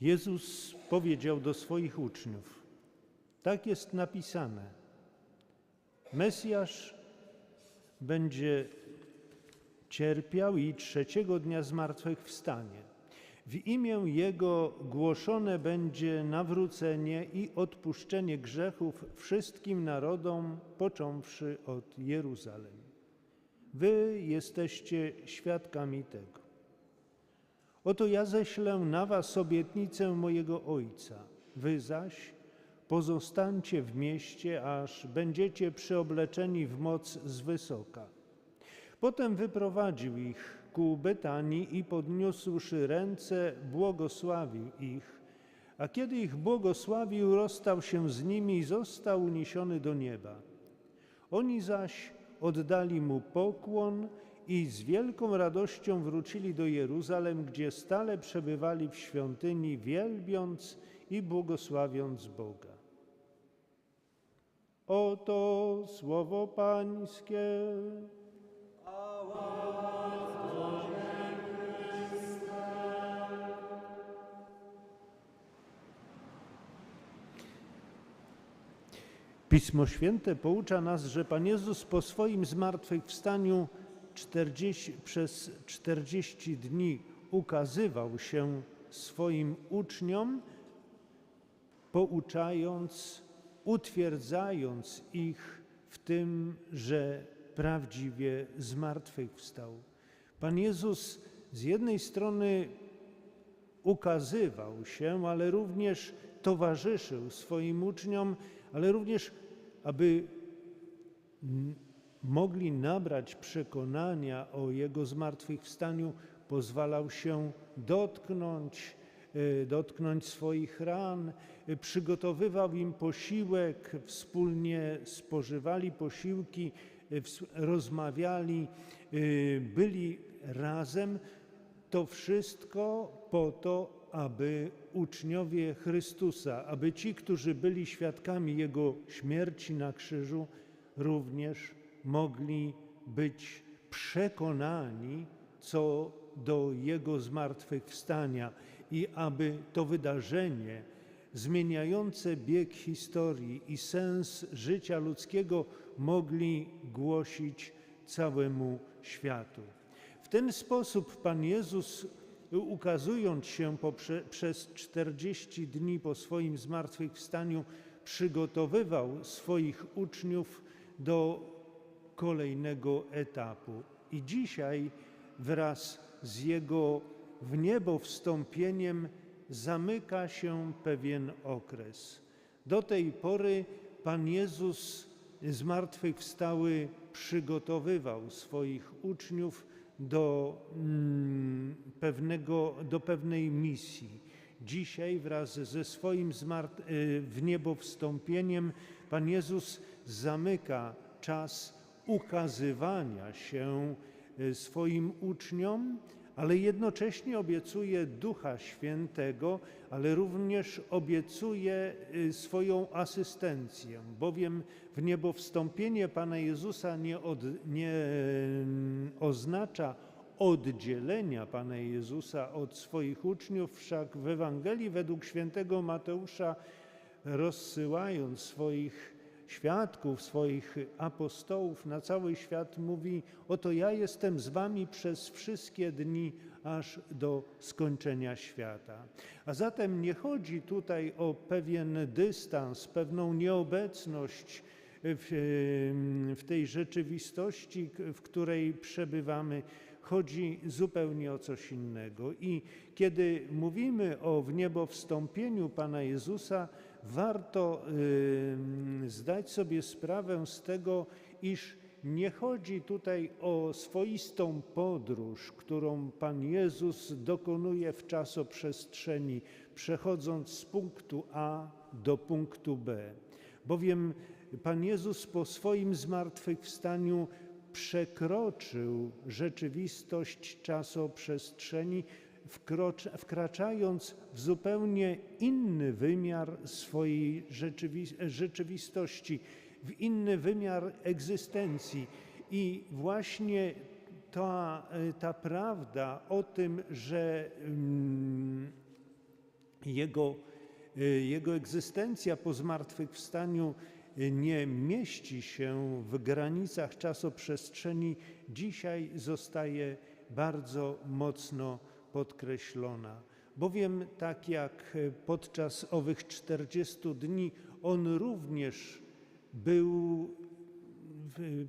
Jezus powiedział do swoich uczniów: Tak jest napisane. Mesjasz będzie cierpiał i trzeciego dnia zmartwychwstanie. W imię Jego głoszone będzie nawrócenie i odpuszczenie grzechów wszystkim narodom, począwszy od Jeruzalem. Wy jesteście świadkami tego. Oto ja ześlę na was obietnicę mojego Ojca. Wy zaś pozostańcie w mieście, aż będziecie przyobleczeni w moc z wysoka. Potem wyprowadził ich ku Betanii i podniósłszy ręce, błogosławił ich. A kiedy ich błogosławił, rozstał się z nimi i został uniesiony do nieba. Oni zaś oddali mu pokłon i z wielką radością wrócili do Jeruzalem, gdzie stale przebywali w świątyni, wielbiąc i błogosławiąc Boga. Oto słowo Pańskie. Pismo Święte poucza nas, że Pan Jezus po swoim zmartwychwstaniu 40, przez 40 dni ukazywał się swoim uczniom, pouczając, utwierdzając ich w tym, że prawdziwie zmartwychwstał. Pan Jezus z jednej strony ukazywał się, ale również towarzyszył swoim uczniom, ale również, aby mogli nabrać przekonania o Jego zmartwychwstaniu, pozwalał się dotknąć, e, dotknąć swoich ran, e, przygotowywał im posiłek, wspólnie spożywali posiłki, e, rozmawiali, byli razem. To wszystko po to, aby uczniowie Chrystusa, aby ci, którzy byli świadkami Jego śmierci na krzyżu, również mogli być przekonani co do Jego zmartwychwstania i aby to wydarzenie zmieniające bieg historii i sens życia ludzkiego mogli głosić całemu światu. W ten sposób Pan Jezus, ukazując się poprze, przez 40 dni po swoim zmartwychwstaniu, przygotowywał swoich uczniów do kolejnego etapu. I dzisiaj wraz z Jego w niebo wstąpieniem zamyka się pewien okres. Do tej pory Pan Jezus zmartwychwstały przygotowywał swoich uczniów do, mm, pewnego, do pewnej misji. Dzisiaj wraz ze swoim zmart- y, w niebo wstąpieniem Pan Jezus zamyka czas ukazywania się e, swoim uczniom, ale jednocześnie obiecuje Ducha Świętego, ale również obiecuje swoją asystencję, bowiem w niebo wstąpienie Pana Jezusa nie, od, nie oznacza oddzielenia Pana Jezusa od swoich uczniów, wszak w Ewangelii według świętego Mateusza rozsyłając swoich świadków, swoich apostołów na cały świat mówi: Oto ja jestem z wami przez wszystkie dni, aż do skończenia świata. A zatem nie chodzi tutaj o pewien dystans, pewną nieobecność w, w tej rzeczywistości, w której przebywamy. Chodzi zupełnie o coś innego. I kiedy mówimy o w niebo wstąpieniu Pana Jezusa, warto zdać sobie sprawę z tego, iż nie chodzi tutaj o swoistą podróż, którą Pan Jezus dokonuje w czasoprzestrzeni, przechodząc z punktu A do punktu B. Bowiem Pan Jezus po swoim zmartwychwstaniu przekroczył rzeczywistość czasoprzestrzeni, wkraczając w zupełnie inny wymiar swojej rzeczywistości, w inny wymiar egzystencji. I właśnie ta, ta prawda o tym, że mm, Jego, y, jego egzystencja po zmartwychwstaniu nie mieści się w granicach czasoprzestrzeni, dzisiaj zostaje bardzo mocno podkreślona. Bowiem, tak jak podczas owych 40 dni, on również był,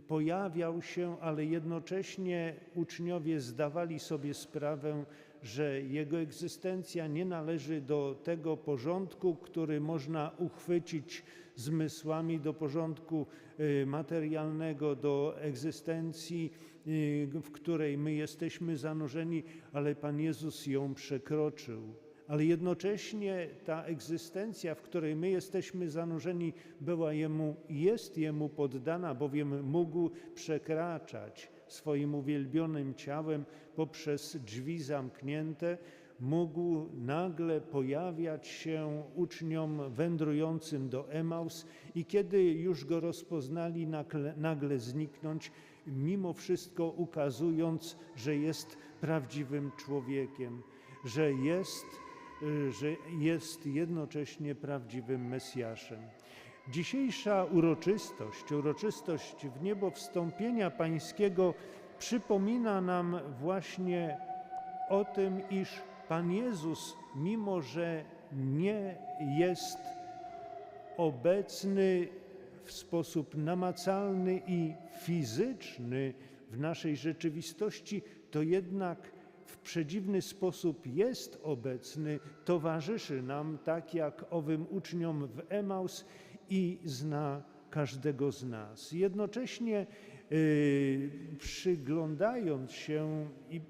pojawiał się, ale jednocześnie uczniowie zdawali sobie sprawę, że jego egzystencja nie należy do tego porządku, który można uchwycić zmysłami, do porządku y, materialnego, do egzystencji, y, w której my jesteśmy zanurzeni, ale Pan Jezus ją przekroczył. Ale jednocześnie ta egzystencja, w której my jesteśmy zanurzeni, była Jemu, jest Jemu poddana, bowiem mógł przekraczać swoim uwielbionym ciałem poprzez drzwi zamknięte, mógł nagle pojawiać się uczniom wędrującym do Emaus i kiedy już go rozpoznali, nagle, nagle zniknąć, mimo wszystko ukazując, że jest prawdziwym człowiekiem, że jest, że jest jednocześnie prawdziwym Mesjaszem. Dzisiejsza uroczystość, uroczystość w niebo wstąpienia Pańskiego przypomina nam właśnie o tym, iż Pan Jezus, mimo że nie jest obecny w sposób namacalny i fizyczny w naszej rzeczywistości, to jednak w przedziwny sposób jest obecny, towarzyszy nam, tak jak owym uczniom w Emaus i zna każdego z nas. Jednocześnie y, przyglądając się y,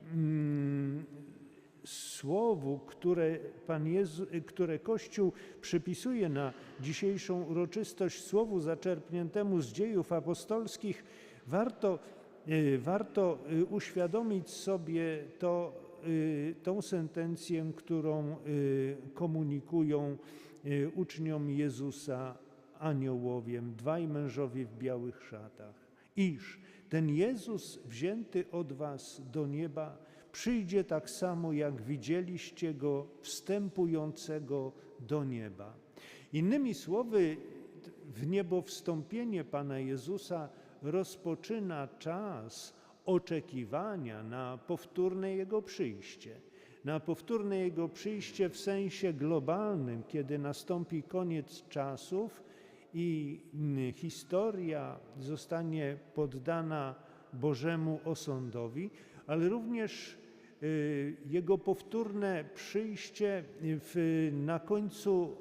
słowu, które, Pan Jezu, które Kościół przypisuje na dzisiejszą uroczystość, słowu zaczerpniętemu z dziejów apostolskich, warto, y, warto y, uświadomić sobie to, y, tą sentencję, którą komunikują uczniom Jezusa aniołowiem, dwaj mężowie w białych szatach, iż ten Jezus wzięty od was do nieba przyjdzie tak samo, jak widzieliście go wstępującego do nieba. Innymi słowy, w niebo wstąpienie Pana Jezusa rozpoczyna czas oczekiwania na powtórne Jego przyjście. Na powtórne Jego przyjście w sensie globalnym, kiedy nastąpi koniec czasów i historia zostanie poddana Bożemu osądowi, ale również y, Jego powtórne przyjście w, na końcu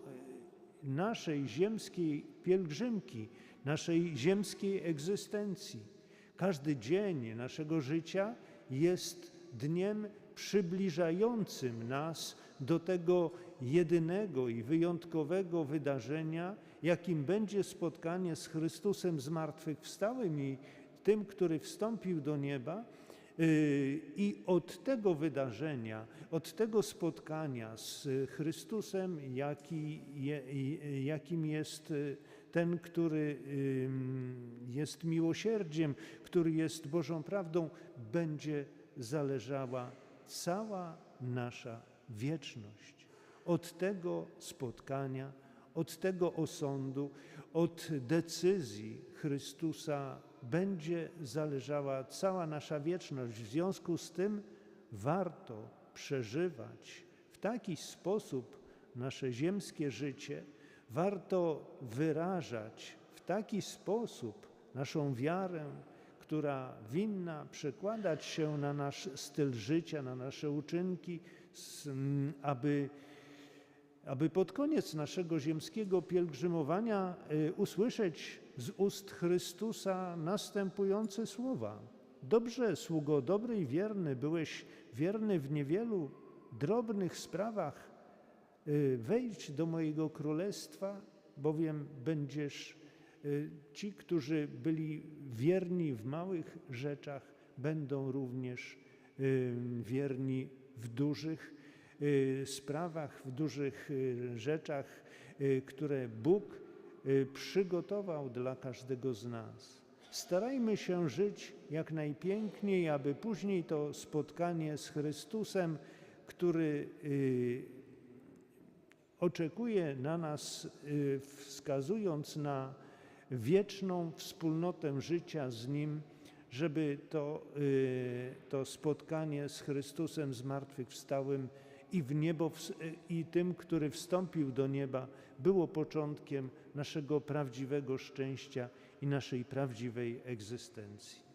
naszej ziemskiej pielgrzymki, naszej ziemskiej egzystencji. Każdy dzień naszego życia jest dniem przybliżającym nas do tego jedynego i wyjątkowego wydarzenia, jakim będzie spotkanie z Chrystusem zmartwychwstałym i tym, który wstąpił do nieba. Y, I od tego wydarzenia, od tego spotkania z Chrystusem, jaki, jakim jest y, ten, który jest miłosierdziem, który jest Bożą prawdą, będzie zależała cała nasza wieczność. Od tego spotkania, od tego osądu, od decyzji Chrystusa będzie zależała cała nasza wieczność. W związku z tym warto przeżywać w taki sposób nasze ziemskie życie, warto wyrażać w taki sposób naszą wiarę, która winna przekładać się na nasz styl życia, na nasze uczynki, aby, aby pod koniec naszego ziemskiego pielgrzymowania y, usłyszeć z ust Chrystusa następujące słowa. Dobrze, sługo dobry i wierny, byłeś wierny w niewielu drobnych sprawach. Y, wejdź do mojego królestwa, bowiem będziesz y, ci, którzy byli wierni w małych rzeczach, będą również wierni w dużych sprawach, w dużych rzeczach, które Bóg Y, przygotował dla każdego z nas. Starajmy się żyć jak najpiękniej, aby później to spotkanie z Chrystusem, który y, oczekuje na nas, y, wskazując na wieczną wspólnotę życia z Nim, żeby to, y, to spotkanie z Chrystusem zmartwychwstałym i w niebo, ws- i tym, który wstąpił do nieba, było początkiem naszego prawdziwego szczęścia i naszej prawdziwej egzystencji.